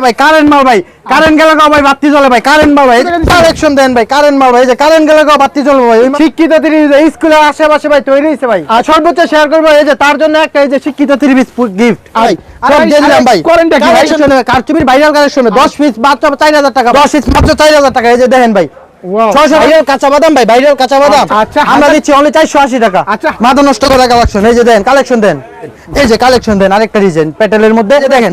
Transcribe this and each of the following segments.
ভাই কারেন্ট মাল ভাই কারেন্ট গেলে ভাই বাতি জ্বলে ভাই কারেন্ট মাল ভাই কালেকশন দেন ভাই কারেন্ট মাল ভাই এই যে কারেন্ট গেলে বাতি জ্বলবে ভাই শিক্ষিত স্কুলের আশেপাশে ভাই তৈরি ভাই। আর সর্বোচ্চ শেয়ার করব এই যে তার জন্য একটা এই যে শিক্ষিত গিফট ভাই কারচুপির ভাইরাল কালেকশন 10 পিস মাত্র 4000 টাকা। 10 পিস মাত্র 4000 টাকা এই যে দেখেন ভাই। Wow. ছয়শো ভাইরাল কাঁচা বাদাম ভাই ভাইরাল কাঁচা বাদাম। আচ্ছা, আমরা হাজার- দিচ্ছি অনলি চারশো আশি টাকা। আচ্ছা। মাথা নষ্ট করা কালেকশন এই যে দেন কালেকশন দেন। এই যে কালেকশন দেন আরেকটা ডিজাইন প্যাটেলের মধ্যে দেখেন।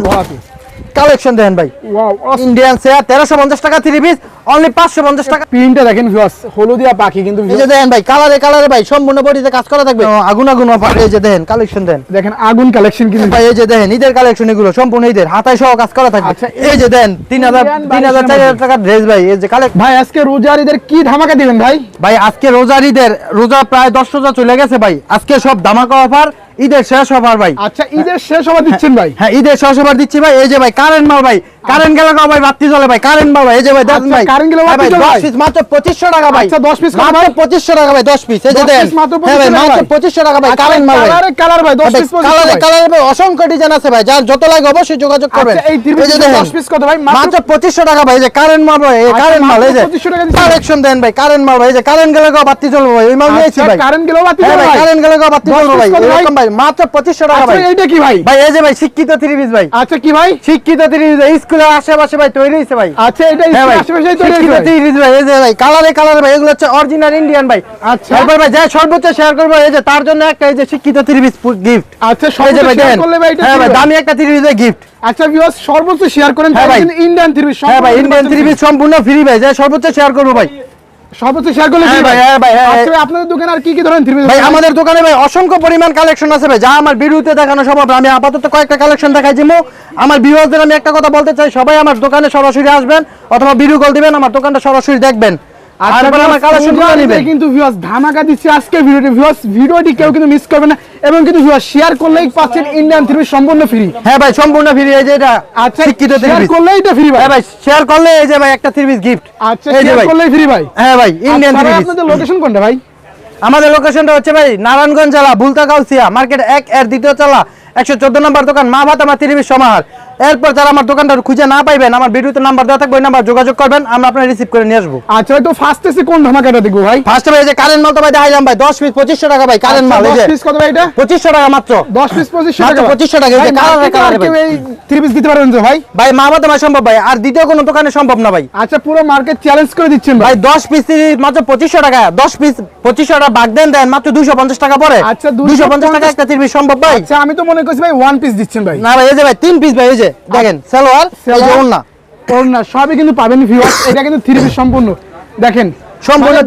কালেকশন দেন ভাই। ওয়াও ইন্ডিয়ান চেয়ার তেরোশো পঞ্চাশ টাকা থ্রি পিস অনলি পাঁচশো পঞ্চাশ টাকা। প্রিন্টটা দেখেন ভিউয়ার্স হলুদিয়া পাখি কিন্তু এই যে দেখেন ভাই কালারে কালারে ভাই সম্পূর্ণ বডিতে কাজ করা থাকবে। আগুন আগুন এই যে দেখেন কালেকশন দেন দেখেন আগুন কালেকশন কিন্তু। ভাই এই যে দেখেন ঈদের কালেকশন এগুলো সম্পূর্ণ ঈদের হাতায় সহ কাজ করা থাকবে। আচ্ছা, এই যে দেন তিন হাজার তিন হাজার চার হাজার টাকার ড্রেস ভাই এই যে কালেকশন ভাই আজকে রোজার ঈদের কি ধামাকা দিবেন ভাই? ভাই আজকে রোজার ঈদের রোজা প্রায় দশ রোজা চলে গেছে ভাই। আজকে সব ধামাকা অফার ঈদের শেষ হবার ভাই। আচ্ছা ঈদের শেষ হবার দিচ্ছেন ভাই? হ্যাঁ ঈদের শেষ হবার দিচ্ছি ভাই। এই যে ভাই কারেন্ট মাল ভাই কারেন্ট গেলে ভাই বাতি জ্বলে ভাই কারেন্ট ভাই এই যে ভাই দেখেন আচ্ছা, ভাই। গেলে হ্যাঁ বাতি জ্বলে 10 ভাই? পিস মাত্র 2500 টাকা ভাই। আচ্ছা, 10 পিস মাত্র ভাই? 2500 টাকা ভাই 10 পিস এই যে 10 দেন। পিস মাত্র হ্যাঁ ভাই মাত্র 2500 টাকা ভাই আচ্ছা, কারেন্ট ভাই কালারে কালার ভাই 10 পিস কালারে কালারে ভাই অসংখ্য ডিজাইন আছে ভাই যার যত লাগে অবশ্যই যোগাযোগ করবেন। আচ্ছা, এই যে দেখেন 10 পিস কত ভাই? মাত্র- মাত্র 2500 টাকা ভাই এই যে কারেন্ট মাল ভাই এই কারেন্ট মাল এই যে 2500 টাকা কালেকশন দেন ভাই কারেন্ট মাল ভাই এই যে কারেন্ট গেলে বাতি জ্বলবে ভাই ওই মাল নিয়েছি ভাই। কারেন্ট বাতি হ্যাঁ জ্বলবে ভাই? কারেন্ট গেলে বাতি 10 জ্বলবে ভাই পিস? এরকম ভাই মাত্র 2500 টাকা ভাই। এইটা কি ভাই? ভাই এই যে ভাই শিক্ষিত থ্রি পিস ভাই। আচ্ছা কি ভাই? শিক্ষিত থ্রি পিস স্কুলের আশেপাশে ভাই তৈরি হয়েছে ভাই। আচ্ছা এটা হ্যাঁ আশেপাশে তৈরি শিক্ষিত ভাই। থ্রি পিস ভাই এই যে ভাই কালারে কালারে ভাই এগুলো হচ্ছে অরিজিনাল ইন্ডিয়ান ভাই। আচ্ছা। তারপর ভাই যা সর্বোচ্চ শেয়ার করব এই যে তার জন্য একটা এই যে শিক্ষিত গিফট আচ্ছা সর্বোচ্চ শেয়ার করলে ভাই এটা হ্যাঁ ভাই দামি একটা গিফট আচ্ছা ভিউয়ার্স সর্বোচ্চ শেয়ার করেন হ্যাঁ। ইন্ডিয়ান হ্যাঁ ভাই ইন্ডিয়ান থ্রি পিস সম্পূর্ণ ফ্রি ভাই যা সর্বোচ্চ শেয়ার করব ভাই। সর্বোচ্চ শেয়ার করলে হ্যাঁ ভাই, হ্যাঁ ভাই, হ্যাঁ, আচ্ছা হ্যাঁ। ভাই আপনাদের দোকানে আর কি কি ধরনের থ্রি পিস ভাই আমাদের দোকানে ভাই অসংখ্য পরিমাণ কালেকশন আছে ভাই। যা আমার ভিডিওতে দেখানো সম্ভব আমি আপাতত কয়েকটা কালেকশন দেখাই আমার ভিউয়ারদের আমি একটা কথা বলতে চাই সবাই আমার দোকানে সরাসরি আসবেন অথবা ভিডিও কল দিবেন আমার দোকানটা সরাসরি দেখবেন। আর এরপরে আমার কালেকশন করে নেবেন। কিন্তু ভিউয়ার্স ধামাকা দিচ্ছে আজকে ভিডিওটি ভিউয়ার্স ভিডিওটি কেউ কিন্তু মিস করবে না এবং কিন্তু ভিউয়ার্স শেয়ার করলেই পাচ্ছেন ইন্ডিয়ান থ্রি সম্পূর্ণ ফ্রি হ্যাঁ ভাই সম্পূর্ণ ফ্রি এই যে এটা আচ্ছা শিক্ষিত শেয়ার করলেই এটা ফ্রি ভাই। হ্যাঁ ভাই শেয়ার করলে এই যে ভাই একটা থ্রি পিস গিফট আচ্ছা শেয়ার করলেই ফ্রি ভাই। হ্যাঁ ভাই ইন্ডিয়ান আচ্ছা, থ্রি পিস আপনাদের লোকেশন কোনটা ভাই? আমাদের লোকেশনটা হচ্ছে ভাই নারায়ণগঞ্জ জেলা বুলতা কাউসিয়া মার্কেট এক, এর দ্বিতীয় চালা একশো চোদ্দ নম্বর দোকান মা ভাত আমার তিরিশ সমাহার এরপর যারা আমার দোকানটা খুঁজে না পাইবেন আমার ভিডিওতে নাম্বার দেওয়া থাকবে ওই নাম্বার যোগাযোগ করবেন আমরা আপনার রিসিভ করে নিয়ে আসব। আচ্ছা তো ফার্স্ট এসে কোন ধামাকাটা দেখব ভাই? ফার্স্ট ভাই এই যে কারেন্ট মাল তো ভাই দেখাইলাম ভাই দশ পিস পঁচিশশো টাকা ভাই কারেন্ট মাল এই যে। পিস কত ভাই এটা? পঁচিশশো টাকা মাত্র। দশ পিস পঁচিশশো মাত্র টাকা। 2500 টাকা, এই যে ভাই, কালারে কালারে ভাই। এই থ্রি পিস দিতে পারবেন তো ভাই? ভাই মা ভাত আমার সম্ভব ভাই আর দ্বিতীয় কোনো দোকানে সম্ভব না ভাই। আচ্ছা পুরো মার্কেট চ্যালেঞ্জ করে দিচ্ছেন ভাই। ভাই দশ পিস মাত্র পঁচিশশো টাকা দশ পিস পঁচিশশো টাকা বাগ দেন দেন মাত্র দুশো পঞ্চাশ টাকা পরে আচ্ছা, দুশো পঞ্চাশ 250 টাকা একটা পিস সম্ভব ভাই। আচ্ছা আমি তো মনে করছি ভাই ওয়ান পিস দিচ্ছেন ভাই। না ভাই এই যে ভাই তিন পিস ভাই এই যে। দেখেন সালোয়ার ওড়না। ওন্না সবই কিন্তু পাবেন ভিউয়ার্স এটা কিন্তু থ্রি পিস সম্পূর্ণ। দেখেন সম্পূর্ণ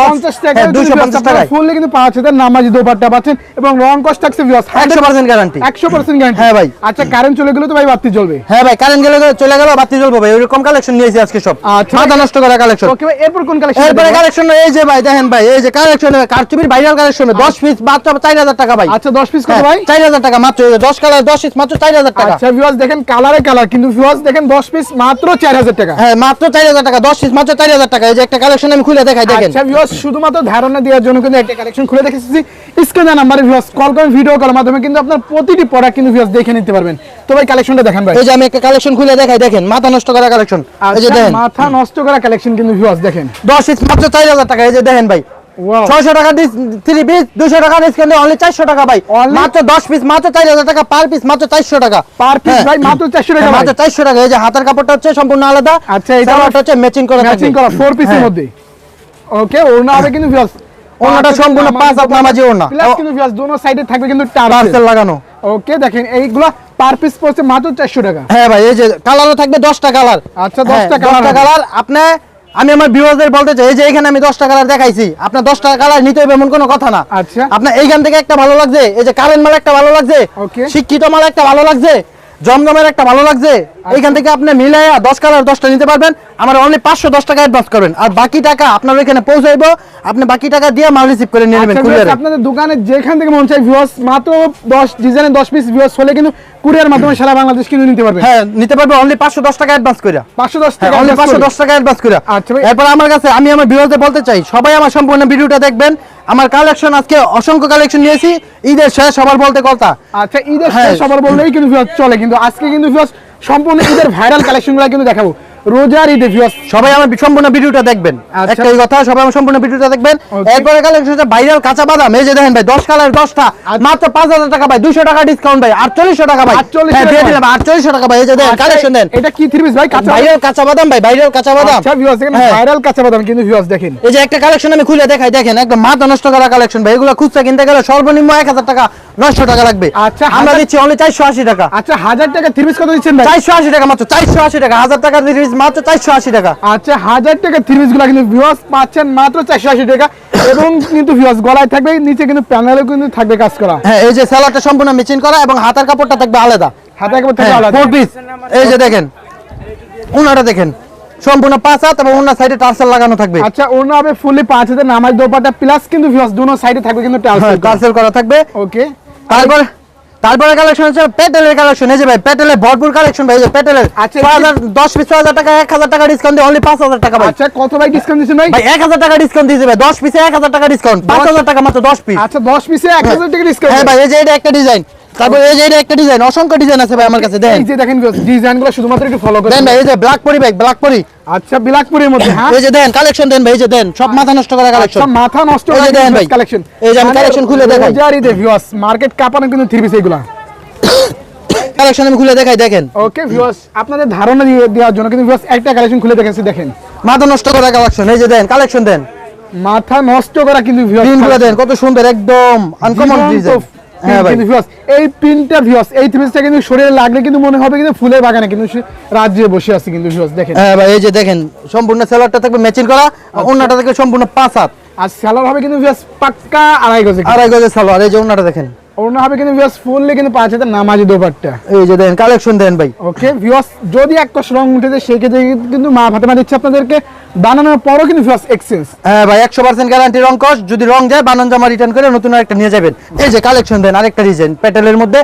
পঞ্চাশ টাকা হ্যাঁ, 250 টাকায়। ফুললি কিন্তু পাওয়া যাচ্ছে। নামাজি দোপাট্টা পাচ্ছেন এবং রং কস্ট থাকছে ভিউয়ার্স একশো পার্সেন্ট গ্যারান্টি একশো পার্সেন্ট গ্যারান্টি হ্যাঁ ভাই। আচ্ছা কারেন্ট চলে গেলে তো ভাই বাড়তি চলবে হ্যাঁ ভাই কারেন্ট গেলে চলে গেল বাতি জ্বলবো ভাই। ওইরকম কালেকশন নিয়েছি আজকে সব। আচ্ছা। মাথা নষ্ট করা কালেকশন ওকে ভাই এরপর কোন কালেকশন এরপরে কালেকশন এই যে ভাই দেখেন ভাই এই যে কালেকশন কারচুপির ভাইরাল কালেকশন দশ পিস মাত্র চার হাজার টাকা ভাই। আচ্ছা পিস কত ভাই? টাকা মাত্র এই যে দশ কালার দশ পিস মাত্র চার হাজার টাকা। আচ্ছা ভিউয়ার্স দেখেন কালারে কালার কিন্তু ভিউয়ার্স দেখেন দশ পিস মাত্র চার হাজার টাকা। হ্যাঁ মাত্র চার হাজার টাকা দশ পিস মাত্র চার হাজার টাকা। এই যে একটা কালেকশন আমি খুলে দেখাই দেখেন। আচ্ছা ভিউয়ার্স শুধুমাত্র ধারণা দেওয়ার জন্য কিন্তু একটা কালেকশন খুলে দেখেছি। স্ক্রিনে নাম্বারে ভিউয়ার্স কল করেন ভিডিও করার মাধ্যমে কিন্তু আপনার প্রতিটি প্রোডাক্ট কিন্তু ভিউয়ার্স দেখে নিতে পারবেন। তো ভাই কালেকশনটা দেখেন ভাই। এই যে আমি একটা কালেকশন খুলে দেখাই দেখেন মাথা নষ্ট করা কালেকশন এই যে আচ্ছা, দেখেন। মাথা নষ্ট করা কালেকশন কিন্তু ভিউয়ার্স দেখেন। দশ পিস মাত্র চার হাজার টাকা এই যে দেখেন ভাই। ওয়াও ছয়শো টাকা থ্রি পিস দুশো টাকা ডিসকাউন্ট অনলি চারশো টাকা ভাই। মাত্র দশ পিস মাত্র চার হাজার টাকা পার পিস মাত্র চারশো টাকা। পার পিস হ্যাঁ। ভাই মাত্র 400 টাকা হ্যাঁ, মাত্র চারশো টাকা এই যে হাতের কাপড়টা হচ্ছে সম্পূর্ণ আলাদা। আচ্ছা, এটা হচ্ছে ম্যাচিং করা ম্যাচিং করা ফোর পিসের হ্যাঁ। মধ্যে। ওকে ওড়না হবে কিন্তু ভিউয়ার্স ওড়নাটা সম্পূর্ণ পাঁচ হাত নামাজি ওড়না। প্লাস কিন্তু ভিউয়ার্স দোনো সাইডে থাকবে কিন্তু টার্সেল লাগানো ওকে দেখেন এইগুলো পার পিস পড়ছে মাত্র 400 টাকা হ্যাঁ ভাই এই যে কালারও থাকবে দশটা কালার আচ্ছা, 10টা colour হবে। কালার আপনি আমি আমার ভিউয়ারদের বলতে চাই এই যে এখানে আমি দশটা কালার দেখাইছি আপনার দশটা কালার নিতে হবে এমন কোনো কথা না আচ্ছা। আপনার এইখান থেকে একটা ভালো লাগছে এই যে কারেন্ট মাল একটা ভালো লাগছে. শিক্ষিত মাল একটা ভালো লাগছে জমজমের একটা ভালো লাগছে। এইখান থেকে আপনি মিলাইয়া দশ কালার দশটা নিতে পারবেন। আমার অনলি পাঁচশো দশ টাকা অ্যাডভান্স করবেন। আর বাকি টাকা আপনার ওইখানে পৌঁছাইবো। আপনি বাকি টাকা দিয়ে মাল রিসিভ করে নিয়ে নেবেন আচ্ছা, আপনাদের দোকানে যেখান থেকে মন চাই ভিউয়ার্স মাত্র 10 ডিজাইনের 10 পিস ভিউয়ার্স হলে কিন্তু কুরিয়ার মাধ্যমে সারা বাংলাদেশ কিন্তু নিতে পারবেন হ্যাঁ নিতে পারবে অনলি পাঁচশো দশ টাকা অ্যাডভান্স করে 510 হ্যাঁ, টাকা only advance 510 টাকা অ্যাডভান্স করে আচ্ছা এরপর আমার কাছে আমি আমার ভিউয়ারদের বলতে চাই সবাই আমার সম্পূর্ণ ভিডিওটা দেখবেন। আমার কালেকশন আজকে অসংখ্য কালেকশন নিয়েছি। ঈদের শেষ সবার বলতে কথা। আচ্ছা ঈদের হ্যাঁ। শেষ সবার বললেই কিন্তু চলে কিন্তু আজকে কিন্তু ভিউয়ার্স সম্পূর্ণ ভাইরাল কালেকশনগুলো কিন্তু দেখাবো। রোজার ঈদে ভিউয়ার্স সবাই আমার সম্পূর্ণ ভিডিওটা দেখবেন। আচ্ছা। একটাই কথা সবাই আমার সম্পূর্ণ ভিডিওটা দেখবেন। এরপরে কালেকশন হচ্ছে ভাইরাল কাঁচা বাদাম। এই যে দেখেন ভাই দশ কালার দশটা। আচ্ছা। মাত্র পাঁচ হাজার টাকা ভাই দুশো টাকা ডিসকাউন্ট ভাই আটচল্লিশশো টাকা ভাই। 48 হ্যাঁ, দিয়ে টাকা। দিলাম আটচল্লিশশো টাকা ভাই। এই যে দেখেন কালেকশন দেন। এটা কি থ্রি পিস ভাই কাঁচা ভাইরাল কাঁচা বাদাম ভাই ভাইরাল কাঁচা বাদাম। আচ্ছা ভিউয়ার্স হ্যাঁ। ভাইরাল কাঁচা বাদাম কিন্তু ভিউয়ার্স দেখেন। এই যে একটা কালেকশন আমি খুলে দেখাই দেখেন একদম মাথা নষ্ট করা কালেকশন ভাই। এগুলো খুচরা কিনতে গেলে সর্বনিম্ন এক হাজার টাকা নয়শো টাকা লাগবে। আচ্ছা, আমরা দিচ্ছি অনলি চারশো আশি টাকা। আচ্ছা হাজার টাকা থ্রি পিস কত দিচ্ছেন ভাই? চারশো আশি টাকা মাত্র চারশো আশি টাকা হাজার টাকা দিচ্ছি মাত্র চারশো আশি টাকা। আচ্ছা হাজার টাকা থ্রি পিসগুলা কিন্তু ভিউয়ার্স পাচ্ছেন মাত্র চারশো আশি টাকা। এবং কিন্তু ভিউয়ার্স গলায় থাকবে নিচে কিন্তু প্যানেলও কিন্তু থাকবে কাজ করা। হ্যাঁ এই যে স্যালাডটা সম্পূর্ণ মেচিন করা এবং হাতার কাপড়টা থাকবে আলাদা। হাতে একবার থাকবে আলাদা। ফোর পিস এই যে দেখেন উনাটা দেখেন সম্পূর্ণ পাঁচ হাত এবং ওনার সাইডে টার্সেল লাগানো থাকবে। আচ্ছা অন্য হবে ফুললি পাঁচ হাজার নামাজ দোপাটা প্লাস কিন্তু ভিউয়ার্স দুনো সাইডে থাকবে কিন্তু টার্সেল টার্সেল করা থাকবে। ওকে তারপর তারপরে কালেকশন হচ্ছে পেটেলের কালেকশন এই যে ভাই পেটেলের ভরপুর কালেকশন ভাই এই যে পেটেলের আচ্ছা, ছয় হাজার দশ পিস ছয় হাজার টাকা এক হাজার টাকা ডিসকাউন্ট দিয়ে অনলি পাঁচ হাজার টাকা ভাই। আচ্ছা কত ভাই ডিসকাউন্ট দিছেন ভাই? ভাই এক হাজার টাকা ডিসকাউন্ট দিয়ে দেবে দশ পিসে এক হাজার টাকা ডিসকাউন্ট পাঁচ হাজার টাকা মাত্র দশ পিস। আচ্ছা দশ পিসে এক হাজার টাকা হ্যাঁ ভাই এই যে এটা একটা ডিজাইন তারপর এই যে একটা ডিজাইন অসংখ্য ডিজাইন আছে ভাই আমার কাছে দেন। এই যে দেখেন ডিজাইন শুধুমাত্র একটু ফলো দেন ভাই এই যে ব্ল্যাক পরি ভাই ব্ল্যাক পরি আচ্ছা মধ্যে হ্যাঁ? এই যে দেন কালেকশন দেন ভাই এই যে দেন সব মাথা নষ্ট করা কালেকশন আচ্ছা মাথা নষ্ট এই যে ভাই। কালেকশন এই যে আমি collection খুলে দেখাই। রোজার ঈদে ভিউয়ার্স মার্কেট কাপানো কিন্তু থ্রি পিস এইগুলা কালেকশন আমি খুলে দেখাই দেখেন। ওকে ভিউয়ার্স আপনাদের ধারণা দিয়ে দেওয়ার জন্য কিন্তু ভিউয়ার্স একটা কালেকশন খুলে দেখেছি দেখেন। মাথা নষ্ট করা কালেকশন এই যে দেন কালেকশন দেন। মাথা নষ্ট করা কিন্তু ভিউয়ার্স দেন কত সুন্দর একদম আনকমন ডিজাইন হ্যাঁ ভাই কিন্তু ভিউয়ার্স এই ভিউয়ার্স এই কিন্তু শরীরে লাগলে কিন্তু মনে হবে কিন্তু ফুলের বাগানে কিন্তু রাজ্যে বসে আছে কিন্তু ভিউয়ার্স দেখেন। হ্যাঁ ভাই এই যে দেখেন সম্পূর্ণ সেলারটা থাকবে ম্যাচিং করা অন্যটা থাকবে সম্পূর্ণ পাঁচ হাত। আর হবে কিন্তু ভিউয়ার্স পাক্কা আড়াই গজে আড়াই গজে সালোয়ার এই যে অন্যটা দেখেন। হবে কিন্তু ভিউয়ার্স ফুললে কিন্তু পাঁচ হাজার নামাজি দোপাট্টা। এই যে দেন কালেকশন দেন ভাই। ওকে ভিউয়ার্স যদি এক কষ রং উঠে যায় সেক্ষেত্রে কিন্তু মা ফাতেমা দিচ্ছে আপনাদেরকে বানানোর পরও কিন্তু ভিউয়ার্স এক্সচেঞ্জ হ্যাঁ ভাই একশো পার্সেন্ট গ্যারান্টি রং যদি রং যায় বানান জামা রিটার্ন করে নতুন আরেকটা নিয়ে যাবেন। এই যে কালেকশন দেন আরেকটা ডিজাইন প্যাটেলের মধ্যে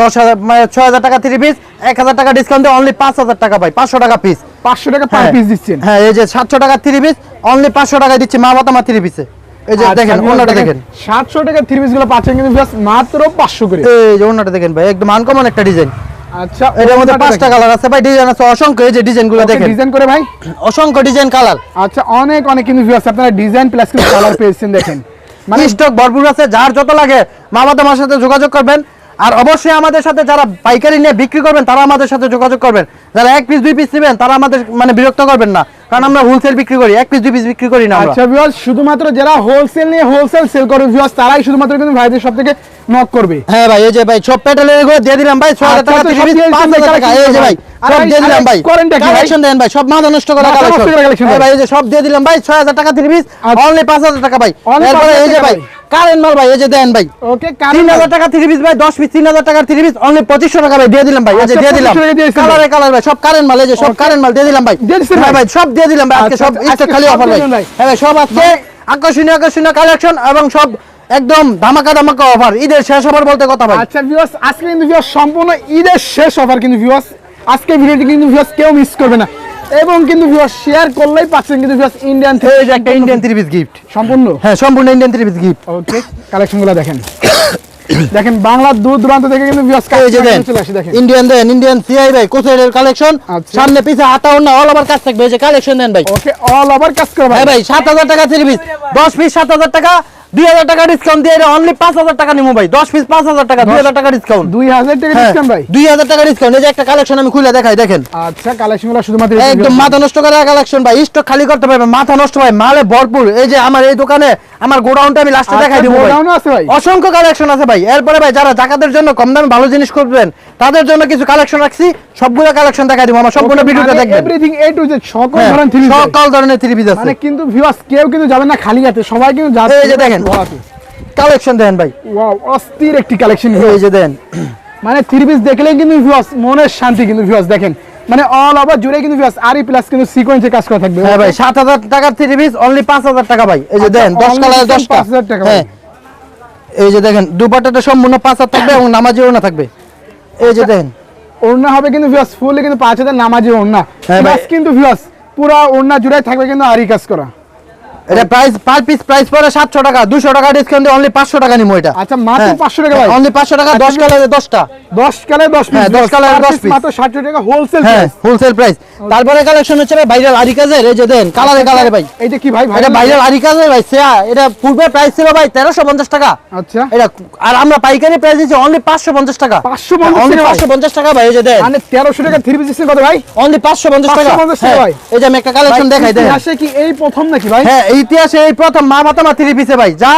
দশ হাজার মানে ছয় হাজার টাকা থ্রি পিস এক হাজার টাকা ডিসকাউন্ট দিয়ে অনলি পাঁচ হাজার টাকা ভাই পাঁচশো টাকা পিস পাঁচশো টাকা পার হ্যাঁ। পিস দিচ্ছেন। হ্যাঁ এই যে সাতশো টাকা থ্রি পিস অনলি পাঁচশো টাকায় দিচ্ছি মা বাতামা থ্রি পিসে এই যে আচ্ছা, দেখেন ওনাটা দেখেন। সাতশো টাকা থ্রি পিসগুলো পাচ্ছেন কিন্তু মাত্র পাঁচশো করে। এই যে ওনাটা দেখেন ভাই একদম আনকমন একটা ডিজাইন আচ্ছা মধ্যে পাঁচটা কালার আছে ভাই ডিজাইন আছে অসংখ্য এই যে ডিজাইনগুলো দেখেন। ডিজাইন করে ভাই। অসংখ্য ডিজাইন কালার আচ্ছা অনেক অনেক কিন্তু ভিউয়ার্স আপনারা ডিজাইন প্লাস কালার পেয়েছেন দেখেন। মানে স্টক ভরপুর আছে যার যত লাগে মা বাতামার সাথে যোগাযোগ করবেন। আর অবশ্যই আমাদের সাথে যারা পাইকারি নিয়ে বিক্রি করবেন তারা আমাদের সাথে যোগাযোগ করবেন যারা এক পিস দুই পিস নেবেন তারা আমাদের মানে বিরক্ত করবেন না কারণ আমরা হোলসেল বিক্রি করি এক পিস দুই পিস বিক্রি করি না আচ্ছা ভিউয়ার্স শুধুমাত্র যারা হোলসেল নিয়ে হোলসেল সেল করে ভিউয়ার্স তারাই শুধুমাত্র কিন্তু ভাইদের সব থেকে নক করবে হ্যাঁ ভাই এই যে ভাই সব পেটেলের এগুলো দিয়ে দিলাম ভাই ছয় হাজার আচ্ছা, টাকা তো থেকে সব পিস দিয়ে পাঁচ দিচ্ছেন হাজার টাকা এই যে ভাই সব দিয়ে দিলাম ভাই? কালেকশন দেন ভাই সব মাথা নষ্ট করা কালেকশন হ্যাঁ ভাই। এই যে সব দিয়ে দিলাম ভাই ছয় হাজার টাকা থ্রি পিস আচ্ছা। অনলি পাঁচ হাজার টাকা ভাই এরপরে এই যে ভাই। কারেন্ট মাল ভাই এই যে দেন ভাই। ওকে তিন হাজার টাকা থ্রি পিস ভাই দশ পিস তিন হাজার টাকার থ্রি পিস অনলি পঁচিশশো টাকা ভাই দিয়ে দিলাম ভাই এই যে আচ্ছা, দিয়ে দিলাম। 2500 কালারে কালার ভাই সব কারেন্ট মাল এই যে সব কারেন্ট মাল দিয়ে দিলাম ভাই। হ্যাঁ ভাই? ভাই সব দিয়ে দিলাম ভাই আজকে আচ্ছা, সব আচ্ছা, খালি অফার ভাই। ভাই। হ্যাঁ ভাই সব আজকে আকর্ষণীয় আকর্ষণীয় কালেকশন এবং সব একদম ধামাকা ধামাকা অফার ঈদের শেষ অফার বলতে কথা ভাই। আচ্ছা ভিউয়ার্স আজকে কিন্তু ভিউয়ার্স সম্পূর্ণ ঈদের শেষ অফার কিন্তু ভিউয়ার্স আজকে ভিডিওটি কিন্তু ভিউয়ার্স কেউ মিস করবে না। এবং কিন্তু শেয়ার করলেই পাচ্ছেন কিন্তু ইন্ডিয়ান যে একটা ইন্ডিয়ান থ্রি পিস গিফট সম্পূর্ণ? হ্যাঁ সম্পূর্ণ Indian three piece gift okay কালেকশনগুলো দেখেন। দেখেন বাংলার দূর দূরান্ত থেকে কিন্তু ভিউয়ার্স চলে আসে দেখেন। ইন্ডিয়ান দেন ইন্ডিয়ান সিআই ভাই কোসের কালেকশন আচ্ছা। সামনে পিছে হাতা ওন্না অল ওভার কাজ থাকবে এই যে কালেকশন দেন ভাই। ওকে অল ওভার কাজ করে ভাই হ্যাঁ ভাই। সাত হাজার টাকা থ্রি পিস দশ পিস সাত হাজার টাকা। দুই হাজার টাকা ডিসকাউন্ট দিয়ে অনলি পাঁচ হাজার টাকা নিবো ভাই। দশ পিস পাঁচ হাজার টাকা দুই হাজার টাকা ডিসকাউন্ট দুই হাজার টাকা ডিসকাউন্ট ভাই। দুই হাজার টাকা ডিসকাউন্ট এই যে একটা কালেকশন আমি খুলে দেখাই দেখেন। আচ্ছা কালেকশনগুলো শুধুমাত্র একদম মাথা নষ্ট করা কালেকশন ভাই। স্টক খালি করতে পারবে মাথা নষ্ট ভাই মালে ভরপুর। এই যে আমার এই দোকানে আমার গোডাউনটা আমি লাস্টে আচ্ছা, দেখাই দিব ভাই। গোডাউনও আছে ভাই? অসংখ্য কালেকশন আছে ভাই। এরপরে ভাই যারা জাকাতের জন্য কম দামে ভালো জিনিস করবেন তাদের জন্য কিছু কালেকশন রাখছি। সবগুলো কালেকশন দেখাই দিব। আমার সম্পূর্ণ ভিডিওটা দেখবেন। এভরিথিং এ টু জেড সকল হ্যাঁ, ধরনের থ্রি সকল ধরনের থ্রি পিস আছে। মানে কিন্তু ভিউয়ার্স কেউ কিন্তু যাবে না খালি হাতে সবাই কিন্তু যাবে এই যে দেখেন। কালেকশন দেন ভাই। ওয়াও অস্থির একটি কালেকশন এই যে দেন। মানে থ্রি পিস দেখলেই কিন্তু ভিউয়ার্স মনের শান্তি কিন্তু ভিউয়ার্স দেখেন। মানে অল ওভার জুড়ে কিন্তু ভিউয়ার্স আরই প্লাস কিন্তু সিকোয়েন্সে কাজ করা থাকবে। হ্যাঁ ভাই সাত হাজার টাকার থ্রি পিস অনলি পাঁচ হাজার টাকা ভাই। এই যে আচ্ছা, দেন দশ only কালার discount দশটা। 5,000 টাকা হ্যাঁ। এই যে দেখেন দুপাটাটা সম্পূর্ণ পাঁচ হাজার থাকবে এবং নামাজি ওনা থাকবে। এই যে দেন। ওড়না হবে কিন্তু ভিউয়ার্স ফুললি কিন্তু পাঁচ হাজার নামাজি ওড়না। হ্যাঁ ভাই। প্লাস কিন্তু ভিউয়ার্স পুরো ওড়না জুড়ে থাকবে কিন্তু আরই কাজ করা। এটা প্রাইস পার পিস প্রাইস পড়ে 700 টাকা 200 টাকা ডিসকাউন্ট দিয়ে অনলি 500 টাকা নিমু এটা। আচ্ছা, মাত্র 500 টাকা ভাই? অনলি 500 টাকা 10 কালারে 10টা 10 কালার 10 পিস হ্যাঁ, 10 কালারে 10 পিস। মাত্র 60 টাকা হোলসেল হ্যাঁ প্রাইস হোলসেল প্রাইস তারপরে কালেকশন হচ্ছে ভাই ভাইরাল আরিকাজের এই যে দেন কালারে কালারে ভাই। এইটা কি ভাই এটা ভাইরাল আরিকাজের ভাই সেয়া এটা পূর্বে প্রাইস ছিল ভাই 1350 টাকা। আচ্ছা। এটা আর আমরা পাইকারি প্রাইস দিচ্ছি অনলি 550 টাকা। 550 অনলি টাকা ভাই? 550 টাকা ভাই এই যে দেন। মানে 1300 টাকা থ্রি পিস কত ভাই? অনলি 550 টাকা। 550 টাকা হ্যাঁ, ভাই। এই যে আমি একটা কালেকশন দেখাই দেন। ইতিহাসে কি এই প্রথম নাকি ভাই? হ্যাঁ ইতিহাসে এই প্রথম মা মাতামা থ্রি পিসে ভাই যা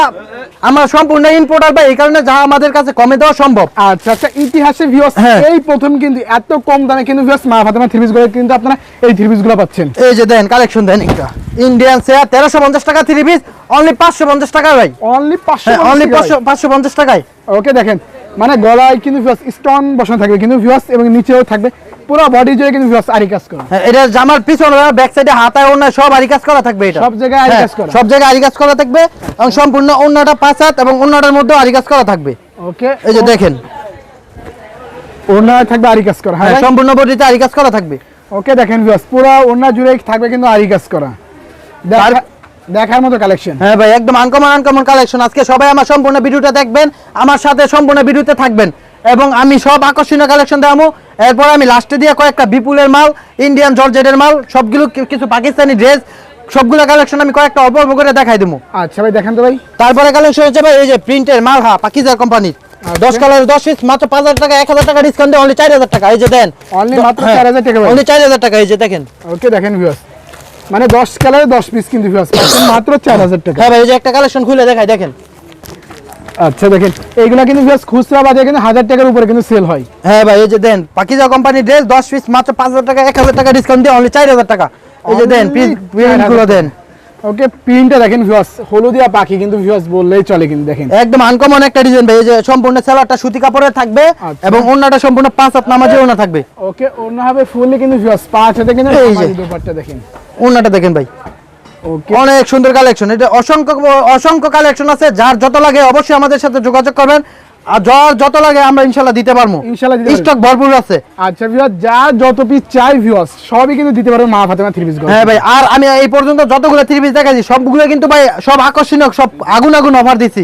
আমরা সম্পূর্ণ ইম্পোর্টার ভাই এই কারণে যা আমাদের কাছে কমে দেওয়া সম্ভব। আচ্ছা আচ্ছা ইতিহাসে ভিউয়ার্স হ্যাঁ। এই প্রথম কিন্তু এত কম দামে কিন্তু ভিউয়ার্স মা ফাতেমা থ্রি পিসগুলো কিন্তু আপনারা এই থ্রি পিসগুলো পাচ্ছেন। এই যে দেন কালেকশন দেন একটা। ইন্ডিয়ান সেয়া তেরোশো পঞ্চাশ টাকা থ্রি পিস অনলি পাঁচশো পঞ্চাশ টাকা ভাই। অনলি হ্যাঁ অনলি 500 পাঁচশো পাঁচশো পঞ্চাশ টাকায়। ওকে দেখেন মানে গলায় কিন্তু ভিউয়ার্স স্টোন বসানো থাকবে কিন্তু ভিউয়ার্স এবং নিচেও থাকবে। পুরো বডি জুড়ে কিন্তু ভিউয়ার্স আরি কাজ করা। হ্যাঁ, এটা জামার পিছনে ব্যাক সাইডে হাতায় সব আরি কাজ করা থাকবে এটা। সব জায়গায় আরি হ্যাঁ, কাজ করা। সব জায়গায় আরি কাজ করা থাকবে এবং সম্পূর্ণ এবং মধ্যেও আরি কাজ করা থাকবে। ওকে এই যে দেখেন। ওনা থাকবে আরি কাজ করা হ্যাঁ হ্যাঁ সম্পূর্ণ বডিতে আরি কাজ করা থাকবে। ওকে দেখেন ভিউয়ার্স পুরো ওনা জুড়ে থাকবে কিন্তু আরি কাজ করা। দেখা- দেখার মতো কালেকশন হ্যাঁ ভাই একদম আনকমন আনকমন কালেকশন আজকে সবাই আমার সম্পূর্ণ ভিডিওটা দেখবেন আমার সাথে সম্পূর্ণ ভিডিওতে থাকবেন। এবং আমি সব আকর্ষণীয় কালেকশন দেখাবো এরপর আমি লাস্টে দিয়ে কয়েকটা বিপুলের মাল ইন্ডিয়ান জর্জেটের মাল সবগুলো কিছু পাকিস্তানি ড্রেস সবগুলো কালেকশন আমি কয়েকটা অল্প অল্প করে দেখাই দেবো আচ্ছা ভাই দেখেন তো ভাই। তারপরে কালেকশন হচ্ছে ভাই এই যে প্রিন্টের মাল হা পাকিজার কোম্পানির দশ কালার দশ পিস মাত্র পাঁচ হাজার টাকা এক হাজার টাকা ডিসকাউন্ট দিয়ে অনলি চার হাজার টাকা এই যে দেন। Only মাত্র 4,000 টাকা ভাই। অনলি চার হাজার টাকা এই যে দেখেন। ওকে দেখেন ভিউয়ার্স মানে 10 কালারে 10 পিস কিন্তু ভিউয়ার্স মাত্র 4000 টাকা। হ্যাঁ ভাই এই যে একটা কালেকশন খুলে দেখাই দেখেন। আচ্ছা দেখেন এইগুলা কিন্তু খুচরা বাজারে কিন্তু 1000 টাকার উপরে কিন্তু সেল হয়। হ্যাঁ ভাই এই যে দেন পাকিজা কোম্পানির ড্রেস দশ পিস মাত্র পাঁচ হাজার টাকা এক হাজার টাকা ডিসকাউন্ট দিয়ে অনলি চার হাজার টাকা। এই যে দেন দেন। ওকে প্রিন্টটা দেখেন ভিউয়ার্স হলুদিয়া পাখি কিন্তু ভিউয়ার্স বললেই চলে কিন্তু দেখেন। একদম আনকমন একটা ডিজাইন ভাই এই যে সম্পূর্ণ সেলারটা সুতি কাপড়ের থাকবে আচ্ছা। এবং অন্যটা সম্পূর্ণ পাঁচ হাত নামাজে ওনা থাকবে। ওকে অন্য হবে ফুললি কিন্তু ভিউয়ার্স পাঁচ হাতে কিন্তু এই যে। দেখেন। ওনাটা দেখেন ভাই। অনেক সুন্দর কালেকশন এটা অসংখ্য অসংখ্য কালেকশন আছে। যার যত লাগে অবশ্যই আমাদের সাথে যোগাযোগ করবেন। আর যার যত লাগে আমরা ইনশাল্লাহ দিতে পারব। ইনশাল্লাহ স্টক ভরপুর আছে। আচ্ছা ভিউয়ার্স যা যত পিস চাই ভিউয়ার্স সবই কিন্তু দিতে পারবে মা ফাতেমা থ্রি পিস হ্যাঁ ভাই আর আমি এই পর্যন্ত যতগুলো থ্রি পিস দেখাচ্ছি সবগুলো কিন্তু ভাই সব আকর্ষণীয় সব আগুন আগুন অফার দিছি.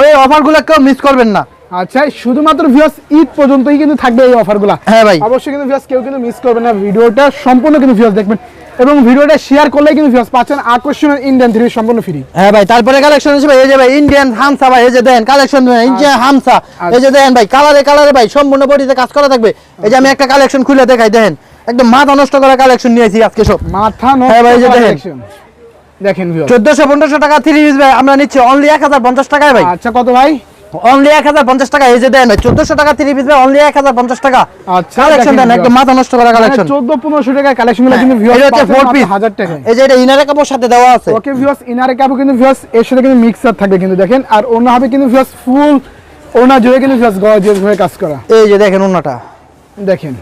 ওই অফারগুলো কেউ মিস করবেন না। আচ্ছা শুধুমাত্র ভিউয়ার্স ঈদ পর্যন্তই কিন্তু থাকবে এই অফারগুলো হ্যাঁ ভাই। অবশ্যই কিন্তু ভিউয়ার্স কেউ কিন্তু মিস করবে না। ভিডিওটা সম্পূর্ণ কিন্তু ভিউয়ার্স দেখবেন। এবং ভিডিওটা শেয়ার করলে কিন্তু ভিউয়ার্স পাচ্ছেন আকর্ষণীয় ইন্ডিয়ান থ্রি সম্পূর্ণ ফ্রি হ্যাঁ ভাই তারপরে কালেকশন ভাই এই যে ভাই ইন্ডিয়ান হামসা ভাই এই যে দেন কালেকশন ইন্ডিয়ান হামসা এই যে দেন ভাই কালারে কালারে ভাই সম্পূর্ণ বডিতে কাজ করা থাকবে। এই যে আমি একটা কালেকশন খুলে দেখাই দেখেন একদম মাথা নষ্ট করা কালেকশন নিয়েছি আজকে সব। মাথা হ্যাঁ ভাই, এই যে নষ্ট দেখেন। দেখেন ভিউয়ার্স চোদ্দশো পনেরোশো টাকা থ্রি পিস ভাই আমরা নিচ্ছি অনলি এক হাজার পঞ্চাশ টাকায় ভাই। আচ্ছা কত ভাই? অনলি এক হাজার পঞ্চাশ টাকা এই যে দেন ভাই চোদ্দশো টাকা থ্রি পিস অনলি এক হাজার পঞ্চাশ টাকা। আচ্ছা, কালেকশন দেন একদম মাথা নষ্ট করা কালেকশন চোদ্দ পনেরোশো টাকার কালেকশনগুলো কিন্তু এটা ভিউয়ার্স হচ্ছে ফোর পিস হাজার টাকায়। এই যে এটা ইনারে কাপড় সাথে দেওয়া আছে। ওকে ভিউয়ার্স ইনারে কাপড় কিন্তু ভিউয়ার্স এর সাথে কিন্তু মিক্সার থাকবে কিন্তু দেখেন। আর অন্য হবে কিন্তু ভিউয়ার্স ফুল ওনা জুড়ে কিন্তু ভিউয়ার্স গর্জিয়াস ভাবে কাজ করা। এই যে দেখেন দেখেন।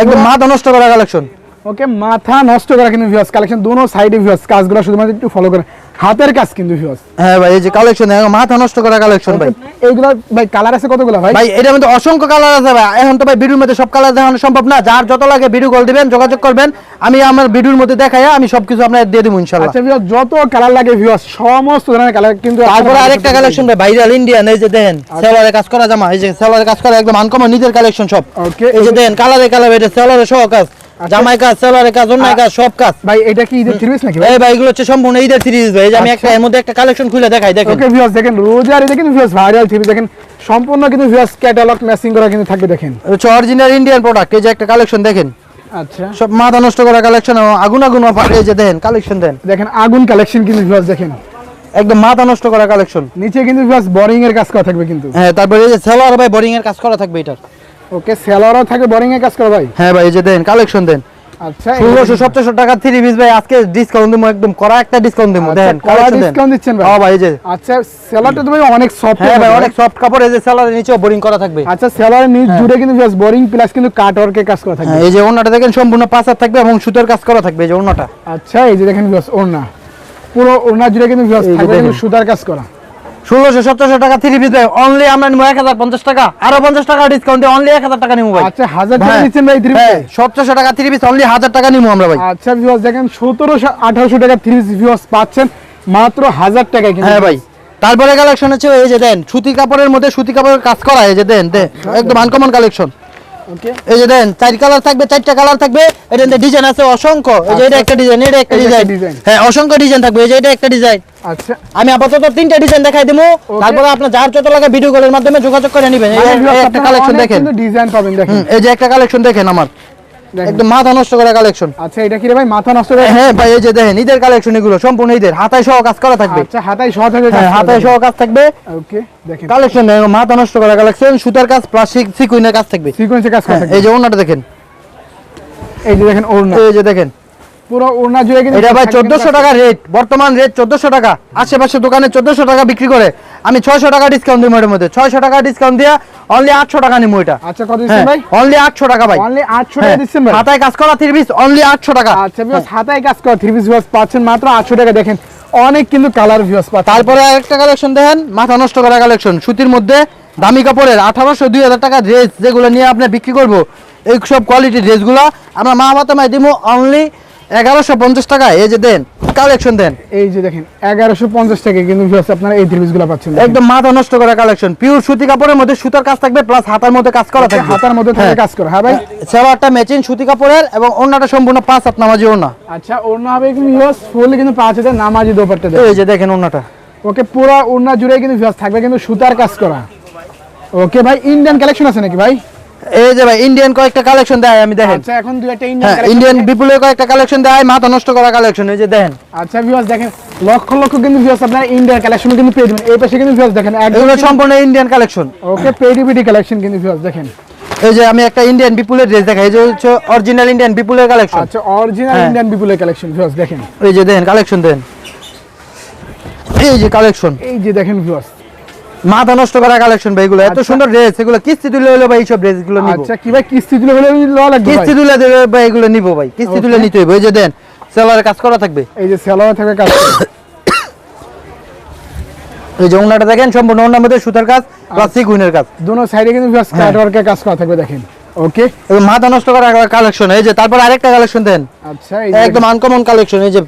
একদম মাথা নষ্ট করা কালেকশন ওকে মাথা নষ্ট করা কিন্তু ভিউয়ার্স কালেকশন দোনো সাইডে ভিউয়ার্স কাজগুলো শুধুমাত্র একটু ফলো করে। হাতের কাজ কিন্তু ভিউয়ার্স। হ্যাঁ ভাই এই যে কালেকশন মাথা নষ্ট করা কালেকশন ভাই। এইগুলো ভাই কালার আছে কতগুলো ভাই? ভাই এটার মধ্যে অসংখ্য কালার আছে ভাই। এখন তো ভাই ভিডিওর মধ্যে সব কালার দেখানো সম্ভব না। যার যত লাগে ভিডিও কল দিবেন যোগাযোগ করবেন। আমি আমার ভিডিওর মধ্যে দেখাই আমি সবকিছু আপনাদের দিয়ে দেবো আচ্ছা ভিউয়ার্স যত কালার লাগে ভিউয়ার্স সমস্ত ধরনের কালার কিন্তু তারপরে আরেকটা কালেকশন ভাই ভাইরাল ইন্ডিয়ান এই যে সেলারে কাজ করা জামা এই যে সেলারে কাজ করা একদম আনকমন নিজের কালেকশন সব। Okay, এই যে দেন কালারে কালার এটা সেলারে সহ কাজ। জামাই কাজ কাজ অন্যায় কাজ সব কাজ। ভাই এটা কি ঈদের পিস নাকি ভাই? ভাই এগুলো হচ্ছে সম্পূর্ণ ঈদের সিরিজ ভাই। আমি একটা এর মধ্যে একটা কালেকশন খুলে দেখাই দেখেন। ওকে ভিউয়ার্স দেখেন রোজার এটা কিন্তু ভিউয়ার্স ভাইরাল থ্রি দেখেন। সম্পূর্ণ কিন্তু ভিউয়ার্স ক্যাটালগ ম্যাচিং করা কিন্তু থাকবে দেখেন। হচ্ছে অরিজিনাল ইন্ডিয়ান প্রোডাক্ট এই যে একটা কালেকশন দেখেন। আচ্ছা। সব মাথা নষ্ট করা কালেকশন আগুন আগুন অফার এই যে দেন কালেকশন দেন। দেখেন আগুন কালেকশন কিন্তু ভিউয়ার্স দেখেন। একদম মাথা নষ্ট করা কালেকশন নিচে কিন্তু ভিউয়ার্স বোরিং এর কাজ করা থাকবে কিন্তু। হ্যাঁ তারপরে এই যে সেলার ভাই বোরিং এর কাজ করা থাকবে এটার। ওকে সেলারও থাকবে বোরিং এর কাজ করা ভাই? হ্যাঁ ভাই এই যে দেন কালেকশন দেন। আচ্ছা ষোলোশো সতেরোশো টাকা থ্রি পিস ভাই আজকে ডিসকাউন্ট দেবো একদম করা একটা ডিসকাউন্ট দেবো। আচ্ছা, দেন কালেকশন দেন। দিচ্ছেন ভাই? হ্যাঁ ভাই এই যে আচ্ছা সেলারটা তো ভাই অনেক সফট হ্যাঁ ভাই অনেক সফট কাপড় এই যে সেলারের নিচেও বোরিং করা থাকবে। আচ্ছা সেলারের নিচ জুড়ে কিন্তু ভিউয়ার্স বোরিং প্লাস কিন্তু কাট ওয়ার্কের কাজ করা থাকবে। হ্যাঁ এই যে ওনাটা দেখেন সম্পূর্ণ পাঁচার থাকবে এবং সুতোর কাজ করা থাকবে এই যে ওনাটা আচ্ছা এই যে দেখেন ভিউয়ার্স ওড়না। পুরো ওড়না জুড়ে কিন্তু যে থাকবে সুতার কাজ করা। ষোলোশো সতেরোশো টাকা থ্রি পিস ভাই অনলি আমরা নিবো এক হাজার পঞ্চাশ টাকা। আরও পঞ্চাশ টাকা ডিসকাউন্ট দিয়ে অনলি এক হাজার টাকা নিবো ভাই। আচ্ছা হাজার টাকা দিচ্ছেন ভাই থ্রি হ্যাঁ সতেরোশো টাকা থ্রি পিস অনলি হাজার টাকা নিবো আমরা ভাই। আচ্ছা ভিউয়ার্স দেখেন সতেরোশো আঠারোশো টাকা থ্রি পিস ভিউয়ার্স পাচ্ছেন মাত্র হাজার টাকায় হ্যাঁ ভাই। তারপরে কালেকশন হচ্ছে এই যে দেন সুতি কাপড়ের মধ্যে সুতি কাপড়ের কাজ করা এই যে দেন দেন একদম আনকমন কালেকশন ওকে এই যে দেন চার কালার থাকবে চারটা কালার থাকবে। এটা ডিজাইন আছে অসংখ্য। এই যে এটা একটা ডিজাইন এটা একটা ডিজাইন হ্যাঁ অসংখ্য ডিজাইন থাকবে। এই যে এটা একটা ডিজাইন আচ্ছা। আমি আপাতত তিনটা ডিজাইন দেখাই দেবো তারপরে আপনার যার যত লাগে ভিডিও কলের মাধ্যমে যোগাযোগ করে নেবেন। এই একটা কালেকশন দেখেন। ডিজাইন পাবেন দেখেন। এই যে একটা কালেকশন দেখেন আমার। একদম মাথা নষ্ট করা কালেকশন আচ্ছা এটা কি রে ভাই? মাথা নষ্ট করা? হ্যাঁ ভাই এই যে দেখেন ঈদের কালেকশন এগুলো সম্পূর্ণ ঈদের। হাতায় সহ কাজ করা থাকবে। আচ্ছা হাতায় সহ থাকবে হ্যাঁ হাতায় সহ কাজ থাকবে। ওকে দেখেন। কালেকশন মাথা নষ্ট করা কালেকশন সুতার কাজ প্লাস্টিক সিকুইনের কাজ থাকবে। সিকুইনের কাজ হ্যাঁ, এই যে ওনাটা দেখেন। এই যে দেখেন ওড়না। এই যে দেখেন। পুরো ওড়না জুড়ে কিন্তু এটা ভাই থাকে চোদ্দশো কিন্তু টাকা রেট বর্তমান রেট চোদ্দশো টাকা আশেপাশে দোকানে টাকা বিক্রি করে। আমি ছয়শো টাকা ডিসকাউন্ট দিব এর মধ্যে। ছয়শো টাকা ডিসকাউন্ট দিয়ে অনলি আটশো টাকা নিবো এটা। আচ্ছা কত দিচ্ছেন ভাই? অনলি আটশো টাকা ভাই। অনলি 800 হ্যাঁ, টাকা দিচ্ছেন ভাই? হাতায় কাজ করা থ্রি পিস অনলি আটশো টাকা। আচ্ছা ভিউয়ার্স হাতায় কাজ করা থ্রি পিস ভিউয়ার্স পাচ্ছেন মাত্র 800 টাকা। দেখেন অনেক কিন্তু কালার পাচ্ছেন। তারপরে আরেকটা কালেকশন দেখেন মাথা নষ্ট করা কালেকশন সুতির মধ্যে দামি কাপড়ের আঠারোশো দুই হাজার টাকা ড্রেস যেগুলো নিয়ে আপনি বিক্রি করব এই সব কোয়ালিটির ড্রেসগুলো আমরা মা বাতামায় দিব অনলি এগারোশো পঞ্চাশ টাকা এই যে দেন কালেকশন দেন। এই যে দেখেন 1150 টাকা কিন্তু আপনারা এই পাচ্ছেন। একদম মাথা নষ্ট করা কালেকশন পিওর সুতি কাপড়ের মধ্যে সুতার কাজ থাকবে প্লাস হাতার মধ্যে কাজ করা থাকবে। হাতার মধ্যে হ্যাঁ। কাজ করা হ্যাঁ ভাই? ম্যাচিং সুতি কাপড়ের এবং অন্যটা সম্পূর্ণ পাঁচ হাত নামাজি ওনা আচ্ছা ওড়না হবে কিন্তু ভিউয়ার্স ফুল কিন্তু পাঁচ হাজার নামাজি এই যে দেখেন ওনাটা ওকে পুরো ওড়না জুড়ে কিন্তু ভিউয়ার্স থাকবে কিন্তু সুতার কাজ করা। ওকে ভাই ইন্ডিয়ান কালেকশন আছে নাকি ভাই? এই যে ভাই ইন্ডিয়ান কয়েকটা কালেকশন দেয় আমি দেখেন। আচ্ছা এখন দুই একটা ইন্ডিয়ান ইন্ডিয়ান বিপুলের কয়েকটা কালেকশন দেয় মাথা নষ্ট করা কালেকশন এই যে দেখেন। আচ্ছা ভিউয়ার্স দেখেন লক্ষ লক্ষ কিন্তু ভিউয়ার্স আপনারা ইন্ডিয়ান কালেকশন কিন্তু পেয়ে যাবেন। এই পাশে কিন্তু ভিউয়ার্স দেখেন একদম সম্পূর্ণ ইন্ডিয়ান কালেকশন ওকে পেডিপিডি কালেকশন কিন্তু ভিউয়ার্স দেখেন। এই যে আমি একটা ইন্ডিয়ান বিপুলের ড্রেস দেখাই এই যে হচ্ছে অরিজিনাল ইন্ডিয়ান বিপুলের কালেকশন আচ্ছা অরিজিনাল। ইন্ডিয়ান বিপুলের কালেকশন ভিউয়ার্স দেখেন। এই যে দেন কালেকশন দেন। এই যে কালেকশন এই যে দেখেন ভিউয়ার্স মাথা নষ্ট করা কালেকশন ভাই এগুলো এত আচ্ছা। সুন্দর ড্রেস এগুলো কিস্তি তুলে হলো ভাই এইসব ড্রেসগুলো নিব। আচ্ছা কি ভাই কিস্তি তুলে হলো লওয়া লাগবে কিস্তি তুলে দেবে ভাই এগুলো নিব ভাই। কিস্তি তুলে নিতে হবে এই যে দেন সেলারের কাজ করা থাকবে। এই যে সেলোয়ার থাকে কাজ। এই যে ওনাটা দেখেন সম্পূর্ণ ওনার মধ্যে সুতার কাজ প্লাস সিকুইনের কাজ। দুটো সাইডে কিন্তু কাজ হ্যাঁ। কাটওয়ার্কের কাজ করা থাকবে দেখেন। ওকে মাথা নষ্ট করা কালেকশন এই যে তারপর আরেকটা কালেকশন দেন। আচ্ছা এই একদম আনকমন কালেকশন এই যে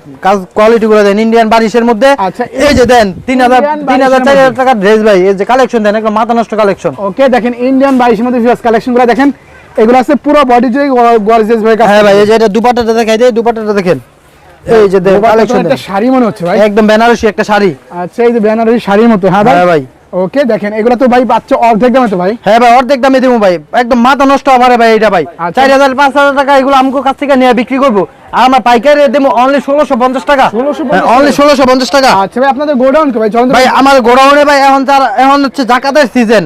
কোয়ালিটি গুলো দেন ইন্ডিয়ান বারিশের মধ্যে। আচ্ছা, এই যে দেন তিন হাজার Indian তিন হাজার বারিশের চার হাজার মধ্যে। ড্রেস ভাই এই যে কালেকশন দেন একদম মাথা নষ্ট কালেকশন ওকে দেখেন ইন্ডিয়ান বাইশের মধ্যে ভিউয়ার্স কালেকশনগুলো দেখেন। এগুলো আছে পুরো বডি জুড়ে গর্জিয়াস কাজ হ্যাঁ ভাই এই যে এটা দুপাটাটা দেখাই দেয় দুপাটাটা দেখেন। এই যে কালেকশন একটা শাড়ি মনে হচ্ছে ভাই। একদম বেনারসি একটা শাড়ি। আচ্ছা এই যে বেনারসি শাড়ির মতো হ্যাঁ হ্যাঁ ভাই ভাই। ওকে দেখেন এগুলো তো ভাই বাচ্চা অর্ধেক দামে তো ভাই? হ্যাঁ ভাই অর্ধেক দামে দিব ভাই। একদম মাথা নষ্ট হবে ভাই এটা ভাই। আচ্ছা। চার হাজার পাঁচ হাজার টাকা এগুলো কাছ থেকে নিয়ে বিক্রি করব। আর আমার পাইকারি দেবো অনলি ষোলোশো পঞ্চাশ টাকা। অনলি ষোলোশো পঞ্চাশ টাকা। আচ্ছা ভাই আপনাদের গোডাউন ভাই? ভাই আমার গোডাউনে ভাই এখন তার এখন হচ্ছে জাকাতের সিজন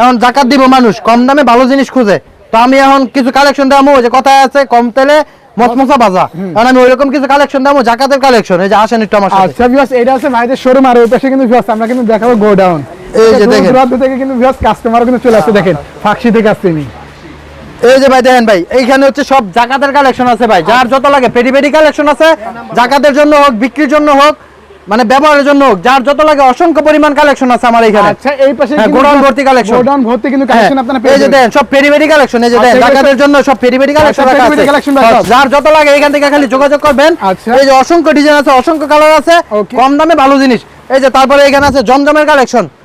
এখন জাকাত দিব মানুষ কম দামে ভালো জিনিস খুঁজে। তো আমি এখন কিছু কালেকশন দেবো যে কথায় আছে কম তেলে মচমচা বাজা কারণ আমি ওইরকম কিছু কালেকশন দেবো জাকাতের কালেকশন এই যে আসেন একটু আমার আচ্ছা ভিউয়ার্স এটা হচ্ছে ভাইদের শোরুম আর ওই পাশে কিন্তু ভিউয়ার্স আমরা কিন্তু দেখাবো গোডাউন। এই যে দেখেন। থেকে কিন্তু ভিউয়ার্স কাস্টমারও কিন্তু চলে আসছে দেখেন ফাঁকশি থেকে আসছে নি এই যে ভাই দেখেন ভাই এইখানে হচ্ছে সব জাকাতের কালেকশন আছে ভাই। যার যত লাগে পেডি পেডি কালেকশন আছে জাকাতের জন্য হোক বিক্রির জন্য হোক মানে ব্যবহারের জন্য হোক যার যত লাগে অসংখ্য পরিমাণ কালেকশন আছে আমার এখানে আচ্ছা এই পাশে হ্যাঁ, godown ভর্তি collection। গোডাউন ভর্তি কিন্তু হ্যাঁ, কালেকশন আপনারা পেয়ে এই যে যাবেন। দেন সব পেরি পেরি কালেকশন এই যে আচ্ছা, দেন জাকাতের জন্য সব পেরি পেরি কালেকশন আচ্ছা, রাখা আছে। collection যার যত লাগে এখান থেকে খালি যোগাযোগ করবেন। আচ্ছা। এই যে অসংখ্য ডিজাইন আছে অসংখ্য কালার আছে কম দামে ভালো জিনিস। এই যে তারপরে এখানে আছে জমজমের কালেকশন আচ্ছা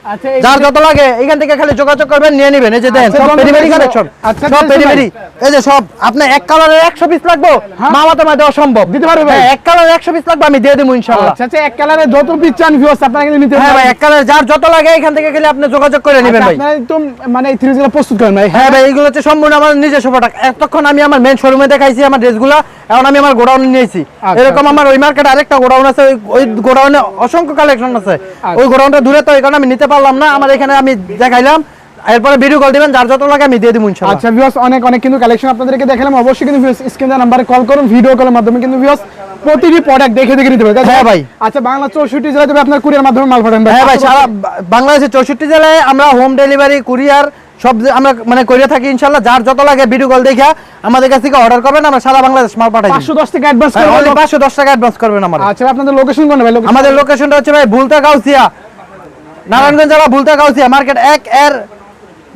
যার যত লাগে এখান থেকে খালি যোগাযোগ করবেন নিয়ে নেবেন এই যে দেন আচ্ছা, সব কালেকশন। আচ্ছা, সব। পেরি এই যে সব আপনি এক কালারের 100 পিস লাগবে হ্যাঁ। মা দেওয়া সম্ভব দিতে পারবে ভাই? হ্যাঁ, এক কালারের 100 পিস লাগবে আমি দিয়ে দেবো ইনশাআল্লাহ আচ্ছা আচ্ছা এক কালারে যত পিস চান ভিউয়ার্স আপনারা কিন্তু নিতে হ্যাঁ ভাই এক কালার যার যত লাগে এখান থেকে খালি আপনি যোগাযোগ করে নেবেন আচ্ছা, ভাই আপনারা একদম মানে এই প্রস্তুত করেন ভাই হ্যাঁ ভাই এইগুলো হচ্ছে সম্পূর্ণ আমার নিজস্ব প্রোডাক্ট এতক্ষণ আমি আমার মেন শোরুমে দেখাইছি আমার ড্রেসগুলো এখন আমি আমার গোডাউনে নিয়েছি আচ্ছা, এরকম আচ্ছা। আমার ওই মার্কেটে আরেকটা গোডাউন আছে ওই- ওই গোডাউনে অসংখ্য কালেকশন আছে ওই গোডাউনটা দূরে তো এই কারণে আমি নিতে পারলাম না আমার এখানে আমি দেখাইলাম। এরপরে ভিডিও কল দিবেন যার যত লাগে আমি দিয়ে দিব ইনশাআল্লাহ আচ্ছা ভিউয়ার্স অনেক অনেক কিন্তু কালেকশন আপনাদেরকে দেখালাম। অবশ্যই কিন্তু ভিউয়ার্স স্ক্রিনে নাম্বারে কল করুন ভিডিও কলের মাধ্যমে কিন্তু ভিউয়ার্স প্রতিটি প্রোডাক্ট দেখে দেখে নিতে পারবেন। হ্যাঁ ভাই। আচ্ছা বাংলা চৌষট্টি জেলায় তবে আপনার কুরিয়ার মাধ্যমে মাল পাঠান হ্যাঁ ভাই সারা বা- বাংলাদেশের চৌষট্টি জেলায় আমরা হোম ডেলিভারি কুরিয়ার সব আমরা মানে করে থাকি ইনশাল্লাহ। যার যত লাগে ভিডিও কল দেখা আমাদের কাছ থেকে অর্ডার করবেন আমরা সারা বাংলাদেশ মাল পাঠাই পাঁচশো দশ টাকা অ্যাডভান্স পাঁচশো দশ টাকা অ্যাডভান্স করবেন আমার আচ্ছা আপনাদের লোকেশন কোন ভাই? আমাদের লোকেশনটা হচ্ছে ভাই ভুলতা গাউসিয়া। নারায়ণগঞ্জ জেলা ভুলতা কাউসিয়া মার্কেট এক এর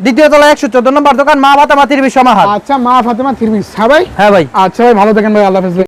দ্বিতীয় তলা একশো চোদ্দ নম্বর দোকান মা ফাতেমা তিরবি সমাহার। আচ্ছা মা ফাতেমা তিরবি হ্যাঁ ভাই? হ্যাঁ ভাই। আচ্ছা ভাই ভালো থাকেন ভাই আল্লাহ হাফেজ